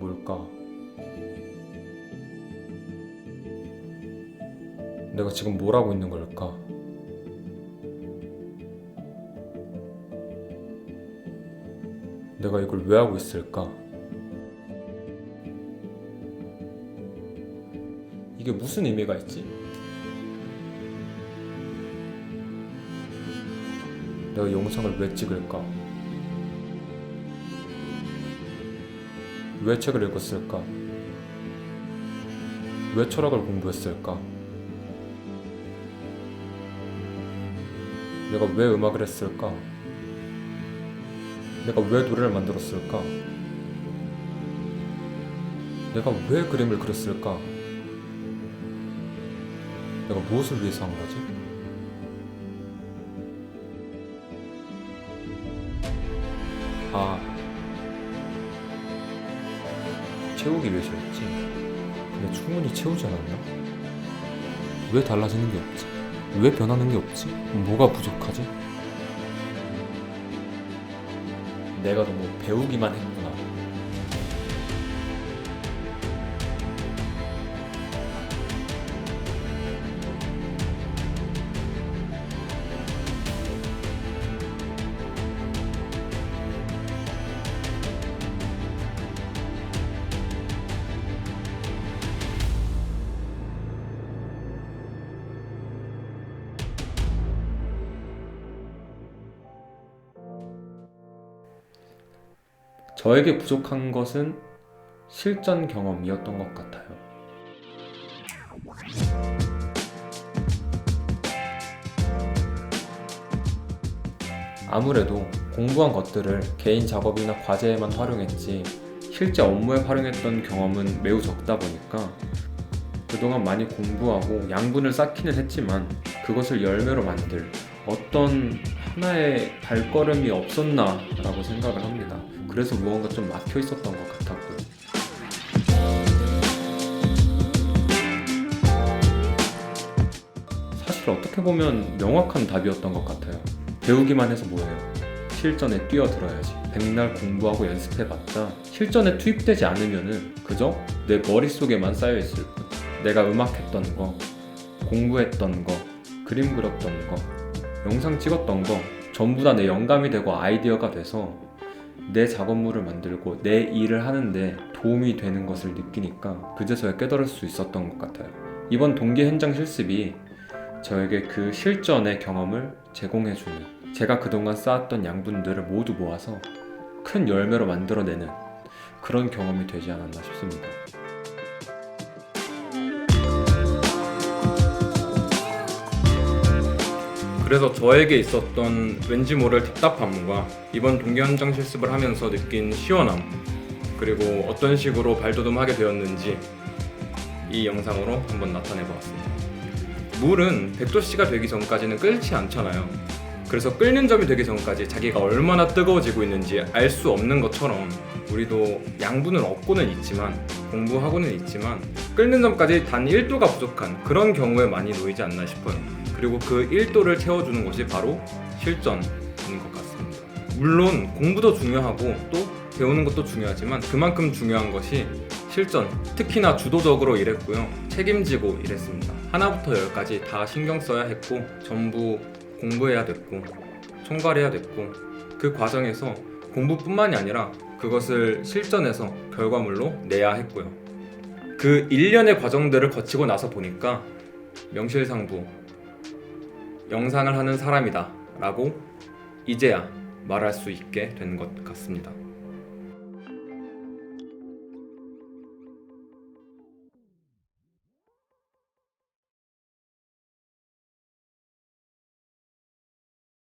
뭘까? 내가 지금 뭘 하고 있는 걸까? 내가 이걸 왜 하고 있을까? 이게 무슨 의미가 있지? 내가 영상을 왜 찍을까? 왜 책을 읽었을까? 왜 철학을 공부했을까? 내가 왜 음악을 했을까? 내가 왜 노래를 만들었을까? 내가 왜 그림을 그렸을까? 내가 무엇을 위해서 한 거지? 아, 채우기 위해서였지. 근데 충분히 채우지 않았나? 왜 달라지는 게 없지? 왜 변하는 게 없지? 뭐가 부족하지? 내가 너무 배우기만 했구 저에게 부족한 것은 실전 경험이었던 것 같아요. 아무래도 공부한 것들을 개인 작업이나 과제에만 활용했지 실제 업무에 활용했던 경험은 매우 적다 보니까 그동안 많이 공부하고 양분을 쌓기는 했지만 그것을 열매로 만들 어떤 하나의 발걸음이 없었나라고 생각을 합니다. 그래서 무언가 좀 막혀 있었던 것 같았고요. 사실 어떻게 보면 명확한 답이었던 것 같아요. 배우기만 해서 뭐해요? 실전에 뛰어들어야지. 백날 공부하고 연습해봤자 실전에 투입되지 않으면은 그저 내 머릿속에만 쌓여있을 뿐. 내가 음악했던 거, 공부했던 거, 그림 그렸던 거, 영상 찍었던 거 전부 다 내 영감이 되고 아이디어가 돼서 내 작업물을 만들고 내 일을 하는데 도움이 되는 것을 느끼니까 그제서야 깨달을 수 있었던 것 같아요. 이번 동계 현장 실습이 저에게 그 실전의 경험을 제공해주는 제가 그동안 쌓았던 양분들을 모두 모아서 큰 열매로 만들어내는 그런 경험이 되지 않았나 싶습니다. 그래서 저에게 있었던 왠지 모를 답답함과 이번 동계 현장 실습을 하면서 느낀 시원함 그리고 어떤 식으로 발돋움하게 되었는지 이 영상으로 한번 나타내 보았습니다. 물은 100도씨가 되기 전까지는 끓지 않잖아요. 그래서 끓는 점이 되기 전까지 자기가 얼마나 뜨거워지고 있는지 알 수 없는 것처럼 우리도 양분을 얻고는 있지만 공부하고는 있지만 끓는 점까지 단 1도가 부족한 그런 경우에 많이 놓이지 않나 싶어요. 그리고 그 1도를 채워주는 것이 바로 실전인 것 같습니다. 물론 공부도 중요하고 또 배우는 것도 중요하지만 그만큼 중요한 것이 실전, 특히나 주도적으로 일했고요. 책임지고 일했습니다. 하나부터 열까지 다 신경 써야 했고 전부 공부해야 됐고 총괄해야 됐고 그 과정에서 공부뿐만이 아니라 그것을 실전에서 결과물로 내야 했고요. 그 일련의 과정들을 거치고 나서 보니까 명실상부 영상을 하는 사람이다 라고 이제야 말할 수 있게 된 것 같습니다.